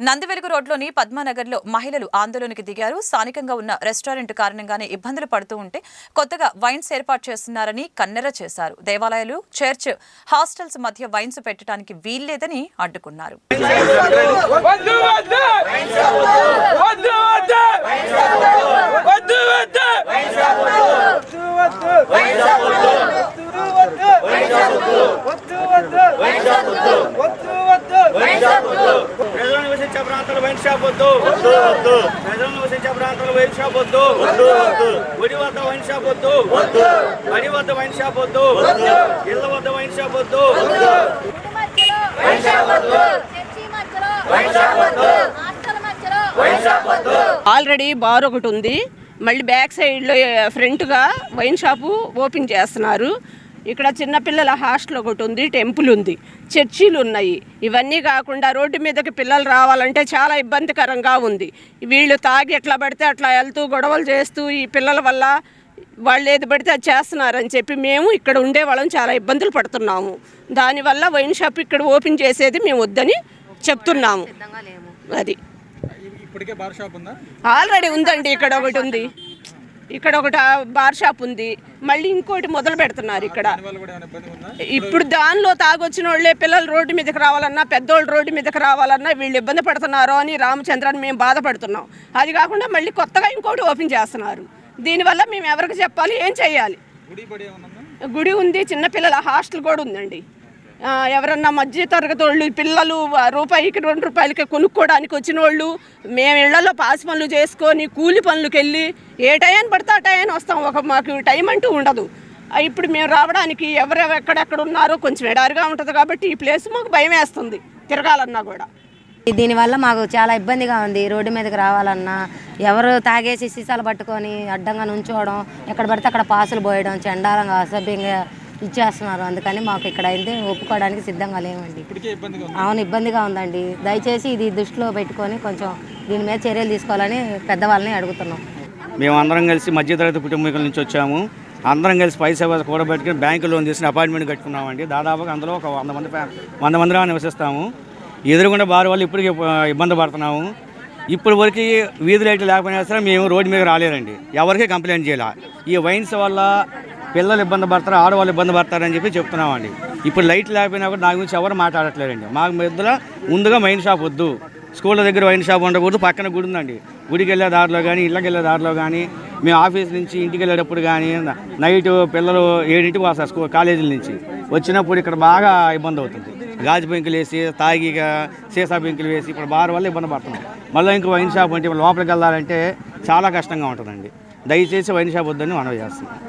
నందివెలుగు రోడ్లోని పద్మానగర్లో మహిళలు ఆందోళనకి దిగారు స్థానికంగా ఉన్న రెస్టారెంట్ కారణంగానే ఇబ్బందులు పడుతూ ఉంటే కొత్తగా వైన్స్ ఏర్పాటు చేస్తున్నారని కన్నెర చేశారు దేవాలయాలు చర్చ్ హాస్టల్స్ మధ్య వైన్స్ పెట్టడానికి వీల్లేదని అడ్డుకున్నారు వద్దు వద్దు వద్దు వద్దు వద్దు వద్దు ప్రజలు నివసించే ప్రాంతాల వైన్ షాప్ వద్దు. ప్రజలు నివసించే ప్రాంతాల వైన్ షాప్ వద్దు. గుడి వద్ద వైన్ షాప్ వద్దు. బడి వద్ద వైన్ షాప్ వద్దు. ఇళ్ళ వద్ద వైన్ షాప్ వద్దు. చర్చి మధ్యలో హాస్టల్ మధ్యలో ఆల్రెడీ బార్ ఒకటి ఉంది. మళ్ళీ బ్యాక్ సైడ్లో ఫ్రంట్గా వైన్ షాపు ఓపెన్ చేస్తున్నారు. ఇక్కడ చిన్నపిల్లల హాస్టల్ ఒకటి ఉంది టెంపుల్ ఉంది. చర్చీలు ఉన్నాయి. ఇవన్నీ కాకుండా రోడ్డు మీదకి పిల్లలు రావాలంటే చాలా ఇబ్బందికరంగా ఉంది. వీళ్ళు తాగి ఎట్లా పడితే అట్లా వెళ్తూ గొడవలు చేస్తూ ఈ పిల్లల వల్ల వాళ్ళు ఏది పడితే అది చేస్తున్నారని చెప్పి మేము ఇక్కడ ఉండే వాళ్ళం చాలా ఇబ్బందులు పడుతున్నాము. దానివల్ల వైన్ షాప్ ఇక్కడ ఓపెన్ చేసేది మేము వద్దని చెప్తున్నాము. అది. ఇప్పటికే బార్ షాప్ ఉందా? ఆల్రెడీ ఉందండి ఇక్కడ ఒకటి ఉంది. ఇక్కడ ఒకటి బార్ షాప్ ఉంది. మళ్ళీ ఇంకోటి మొదలు పెడుతున్నారు ఇక్కడ. ఇప్పుడు దానిలో తాగొచ్చిన వాళ్ళే పిల్లలు రోడ్డు మీదకి రావాలన్నా పెద్దోళ్ళు రోడ్డు మీదకి రావాలన్నా వీళ్ళు ఇబ్బంది పడుతున్నారో అని రామచంద్రని మేము బాధపడుతున్నాం. అది కాకుండా మళ్ళీ కొత్తగా ఇంకోటి ఓపెన్ చేస్తున్నారు. దీనివల్ల మేము ఎవరికి చెప్పాలి ఏం చేయాలి? గుడి ఉందా? చిన్నపిల్లల హాస్టల్ కూడా ఉందండి. ఎవరన్నా మధ్య తరగతి వాళ్ళు పిల్లలు రూపాయికి రెండు రూపాయలకి కొనుక్కోవడానికి వచ్చిన వాళ్ళు మేము ఇళ్ళలో పాసి పనులు చేసుకొని కూలి పనులకు వెళ్ళి ఏ టైం పడితే ఆ టైం వస్తాం. ఒక మాకు టైం అంటూ ఉండదు. ఇప్పుడు మేము రావడానికి ఎవరు ఎక్కడెక్కడ ఉన్నారో కొంచెం ఎడారిగా ఉంటుంది కాబట్టి ఈ ప్లేస్ మాకు భయం వేస్తుంది తిరగాలన్నా కూడా. దీనివల్ల మాకు చాలా ఇబ్బందిగా ఉంది. రోడ్డు మీదకి రావాలన్నా ఎవరు తాగేసి సీసాలు పట్టుకొని అడ్డంగా నుంచోవడం ఎక్కడ పడితే అక్కడ పాసులు పోయడం చండాలంగా అసభ్యంగా ఇచ్చేస్తున్నారు. అందుకని మాకు ఇక్కడ అయితే ఒప్పుకోవడానికి సిద్ధంగా లేమండి. ఇప్పటికే ఇబ్బందిగా ఉంది. అవును ఇబ్బందిగా ఉందండి. దయచేసి ఇది దృష్టిలో పెట్టుకొని కొంచెం దీని మీద చర్యలు తీసుకోవాలని పెద్దవాళ్ళని అడుగుతున్నాం. మేము అందరం కలిసి మధ్యతరగతి కుటుంబీకుల నుంచి వచ్చాము. అందరం కలిసి పైసా కూడబెట్టుకుని బ్యాంకు లోన్ తీసుకుని అపార్ట్మెంట్ కట్టుకున్నామండి. దాదాపుగా అందులో ఒక వంద మంది వంద మంది దాకా నివసిస్తాము. ఎదురుగుండా బారు వాళ్ళు ఇప్పటికీ ఇబ్బ- ఇబ్బంది పడుతున్నాము. ఇప్పుడు వరకు వీధి లైట్లు లేకపోయినా సరే మేము రోడ్డు మీద రాలేదండి. ఎవరికి కంప్లైంట్ చేయాల. ఈ వైన్స్ వల్ల పిల్లలు ఇబ్బంది పడతారు ఆడవాళ్ళు ఇబ్బంది పడతారని చెప్పి చెప్తున్నామండి. ఇప్పుడు లైట్ లేకపోయినా కూడా నా గురించి ఎవరు మాట్లాడట్లేదండి. మాకు మధ్యలో ముందుగా వైన్ షాప్ వద్దు. స్కూళ్ళ దగ్గర వైన్ షాప్ ఉండకూడదు పక్కన గుడి ఉందండి. గుడికి వెళ్ళే దారిలో కానీ ఇళ్ళకి వెళ్ళే దారిలో కానీ మేము ఆఫీస్ నుంచి ఇంటికి వెళ్ళేటప్పుడు కానీ నైట్ పిల్లలు ఏడింటికి వస్తారు స్కూల్ కాలేజీల నుంచి. వచ్చినప్పుడు ఇక్కడ బాగా ఇబ్బంది అవుతుంది. గాజు పెంకులు వేసి తాగి సీసా పెంకులు వేసి ఇప్పుడు బార్ వల్ల ఇబ్బంది పడుతున్నాం. మళ్ళీ ఇంకో వైన్ షాప్ అంటే లోపలికి వెళ్ళాలంటే చాలా కష్టంగా ఉంటుందండి. దయచేసి వైన్ షాప్ వద్దని మనవి చేస్తున్నాం.